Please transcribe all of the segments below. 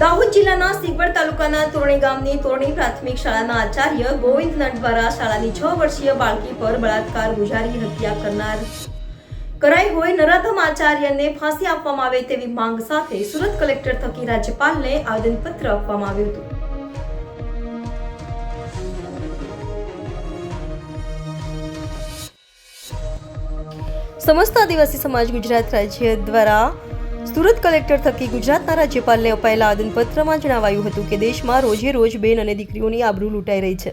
દાહોદ જિલ્લાના સિગવડ તાલુકાના તોરણી ગામની તોરણી પ્રાથમિક શાળાના આચાર્ય ગોવિંદ નટ દ્વારા શાળાની છ વર્ષીય બાળકી પર બળાત્કાર ગુજારી હત્યા કરનાર. કરાઈ હોય નરાધમ આચાર્યને ફાંસી આપવામાં આવે તેવી માંગ સાથે સુરત કલેક્ટર થકી રાજ્યપાલને આવેદનપત્ર આપવામાં આવ્યું હતું. સમસ્ત આદિવાસી સમાજ ગુજરાત રાજ્ય દ્વારા સુરત કલેક્ટર થકી ગુજરાતના રાજ્યપાલને અપાયેલા આદનપત્રમાં જણાવાયું હતું કે દેશમાં રોજે રોજ બેન અને દીકરીઓની આબરૂ લૂંટાઈ રહી છે.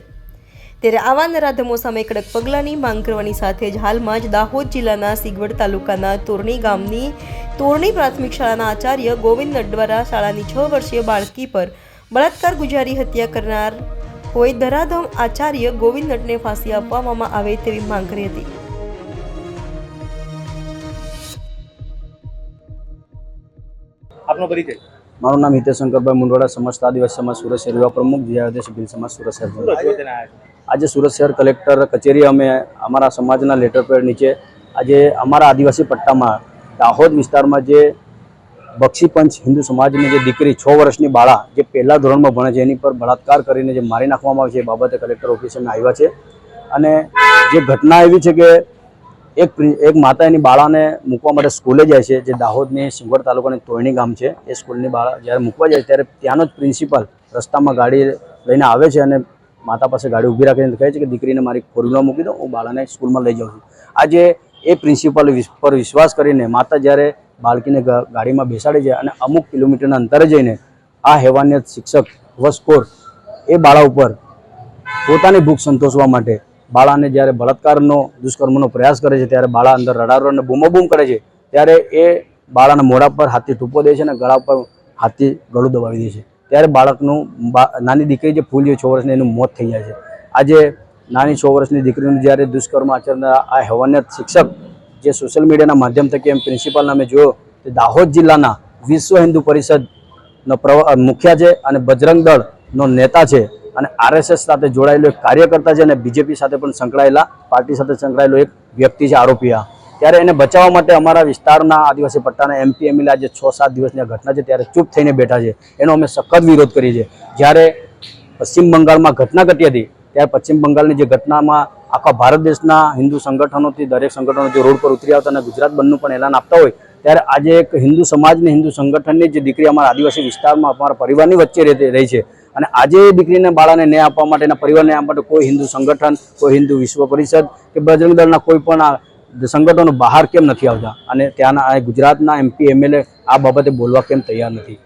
ત્યારે આવા નરાધમો સામે કડક પગલાંની માંગ કરવાની સાથે જ હાલમાં જ દાહોદ જિલ્લાના સિગવડ તાલુકાના તોરણી ગામની તોરણી પ્રાથમિક શાળાના આચાર્ય ગોવિંદ નટ શાળાની છ વર્ષીય બાળકી પર બળાત્કાર ગુજારી હત્યા કરનાર હોય ધરાધમ આચાર્ય ગોવિંદ નટને ફાંસી આપવામાં આવે તેવી માંગ કરી હતી. આપનો પરિચય? મારું નામ હિતેશંકરભાઈ મુંડવાડા સમસ્ત આદિવાસી સમાજ સુરત શહેર યુવા પ્રમુખ જિલ્લા આદેશ ભીલ સમાજ સુરત શહેર? આજે સુરત શહેર કલેક્ટર કચેરી અમે અમારા સમાજના લેટર પેડ નીચે આજે અમારા આદિવાસી પટ્ટામાં દાહોદ વિસ્તારમાં જે બક્ષીપંચ હિન્દુ સમાજની જે દીકરી છ વર્ષની બાળા જે પહેલા ધોરણમાં ભણે છે એની પર બળાત્કાર કરીને જે મારી નાખવામાં આવે છે એ બાબતે કલેક્ટર ઓફિસે અમે આવ્યા છે. અને જે ઘટના એવી છે કે એક એક માતા એની બાળાને મૂકવા માટે સ્કૂલે જાય છે, જે દાહોદની સિંગવડ તાલુકાની તોયણી ગામ છે. એ સ્કૂલની બાળા જ્યારે મૂકવા જાય ત્યારે ત્યાંનો જ પ્રિન્સિપાલ રસ્તામાં ગાડી લઈને આવે છે અને માતા પાસે ગાડી ઊભી રાખીને કહે છે કે દીકરીને મારી ફોર મૂકી દો, હું બાળાને સ્કૂલમાં લઈ જાઉં છું. આજે એ પ્રિન્સિપાલ પર વિશ્વાસ કરીને માતા જ્યારે બાળકીને ગાડીમાં બેસાડે છે અને અમુક કિલોમીટરના અંતરે જઈને આ હેવાનિયત શિક્ષક વસ્કોર એ બાળા ઉપર પોતાની ભૂખ સંતોષવા માટે બાળાને જ્યારે બળાત્કારનો, દુષ્કર્મનો પ્રયાસ કરે છે, ત્યારે બાળા અંદર રડારો અને બૂમોબૂમ કરે છે, ત્યારે એ બાળાના મોઢા પર હાથથી ટૂંપો દે છે અને ગળા પર હાથથી ગળું દબાવી દે છે. ત્યારે બાળકનું નાની દીકરી જે ફૂલ છે, છ વર્ષની, એનું મોત થઈ જાય છે. આજે નાની છ વર્ષની દીકરીનું જ્યારે દુષ્કર્મ આચરનાર આ હેવાનિયત શિક્ષક જે સોશિયલ મીડિયાના માધ્યમ થકી એમ પ્રિન્સિપાલને અમે જોયો, તે દાહોદ જિલ્લાના વિશ્વ હિન્દુ પરિષદનો પ્રવ, મુખ્ય છે અને બજરંગ દળનો નેતા છે. અને આરએસએસ સાથે જોડાયેલો એક કાર્યકર્તા છે અને બીજેપી સાથે પણ સંકળાયેલા, પાર્ટી સાથે સંકળાયેલો એક વ્યક્તિ છે આરોપી આ. ત્યારે એને બચાવવા માટે અમારા વિસ્તારના આદિવાસી પટ્ટાના એમપી એમએલએ આજે છ સાત દિવસની ઘટના છે, ત્યારે ચૂપ થઈને બેઠા છે. એનો અમે સખત વિરોધ કરીએ છીએ. જ્યારે પશ્ચિમ બંગાળમાં ઘટના ઘટી હતી, ત્યારે પશ્ચિમ બંગાળની જે ઘટનામાં આખા ભારત દેશના હિન્દુ સંગઠનોથી દરેક સંગઠનો જે રોડ પર ઉતરી આવતા અને ગુજરાત બંધનું પણ એલાન આપતા હોય, ત્યારે આજે એક હિન્દુ સમાજની હિન્દુ સંગઠનની જે દીકરી અમારા આદિવાસી વિસ્તારમાં, અમારા પરિવારની વચ્ચે રહેતી રહી છે. અને આજે દીકરીને બાળાને ન્યાય આપવા માટેના પરિવારને આપવા માટે કોઈ હિન્દુ સંગઠન, કોઈ હિન્દુ વિશ્વ પરિષદ કે બજરંગ દળના કોઈ પણ સંગઠનો બહાર કેમ નથી આવતા? અને ત્યાંના ગુજરાતના એમપી, એમએલએ આ બાબતે બોલવા કેમ તૈયાર નથી?